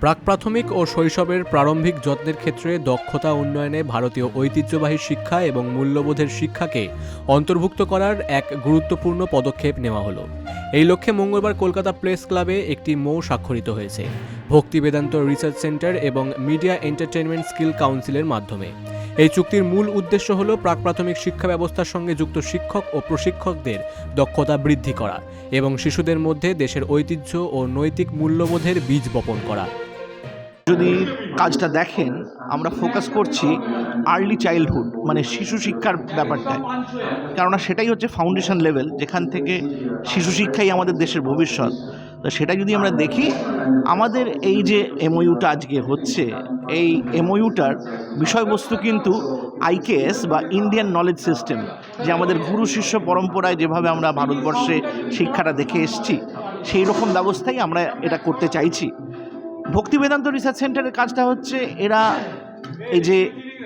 প্রাক প্রাথমিক ও শৈশবের প্রারম্ভিক যত্নের ক্ষেত্রে দক্ষতা উন্নয়নে ভারতীয় ঐতিহ্যবাহী শিক্ষা এবং মূল্যবোধের শিক্ষাকে অন্তর্ভুক্ত করার এক গুরুত্বপূর্ণ পদক্ষেপ নেওয়া হলো। এই লক্ষ্যে মঙ্গলবার কলকাতা প্রেস ক্লাবে একটি মৌ স্বাক্ষরিত হয়েছে। ভক্তি বেদান্ত রিসার্চ সেন্টার এবং মিডিয়া এন্টারটেনমেন্ট স্কিল কাউন্সিলের মাধ্যমে। এই চুক্তির মূল উদ্দেশ্য হল প্রাক প্রাথমিক শিক্ষা ব্যবস্থার সঙ্গে যুক্ত শিক্ষক ও প্রশিক্ষকদের দক্ষতা বৃদ্ধি করা এবং শিশুদের মধ্যে দেশের ঐতিহ্য ও নৈতিক মূল্যবোধের বীজ বপন করা। যদি কাজটা দেখেন, আমরা ফোকাস করছি আর্লি চাইল্ডহুড মানে শিশু শিক্ষার ব্যাপারটায়। কেননা সেটাই হচ্ছে ফাউন্ডেশন লেভেল যেখান থেকে শিশু শিক্ষাই আমাদের দেশের ভবিষ্যৎ। তো সেটা যদি আমরা দেখি, আমাদের এই যে এমওইউটা আজকে হচ্ছে, এই এমওইউটার বিষয়বস্তু কিন্তু আইকেএস বা ইন্ডিয়ান নলেজ সিস্টেম যে আমাদের গুরু শিষ্য পরম্পরায় যেভাবে আমরা ভারতবর্ষে শিক্ষাটা দেখে এসছি, সেই রকম ব্যবস্থাই আমরা এটা করতে চাইছি। ভক্তি বেদান্ত রিসার্চ সেন্টারের কাজটা হচ্ছে এরা এই যে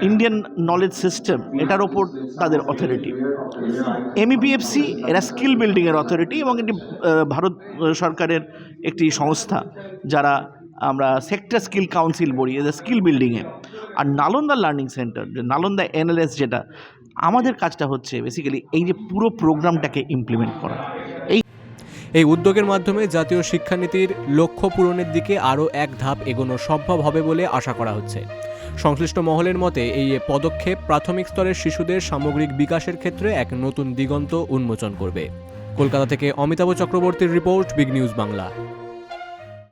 ইন্ডিয়ান নলেজ সিস্টেম এটার ওপর তাদের অথরিটি এমইপিএফসি এরা স্কিল বিল্ডিংয়ের অথরিটি এবং এটি ভারত সরকারের একটি সংস্থা যারা আমরা সেক্টর স্কিল কাউন্সিল বলি, এদের স্কিল বিল্ডিংয়ে আর নালন্দা লার্নিং সেন্টার যে নালন্দা এনএলএস যেটা, আমাদের কাজটা হচ্ছে বেসিক্যালি এই যে পুরো প্রোগ্রামটাকে ইমপ্লিমেন্ট করা। এই উদ্যোগের মাধ্যমে জাতীয় শিক্ষানীতির লক্ষ্য পূরণের দিকে আরও এক ধাপ এগোনো সম্ভব হবে বলে আশা করা হচ্ছে। সংশ্লিষ্ট মহলের মতে, এই পদক্ষেপ প্রাথমিক স্তরের শিশুদের সামগ্রিক বিকাশের ক্ষেত্রে এক নতুন দিগন্ত উন্মোচন করবে। কলকাতা থেকে অমিতাভ চক্রবর্তীর রিপোর্ট, বিগ নিউজ বাংলা।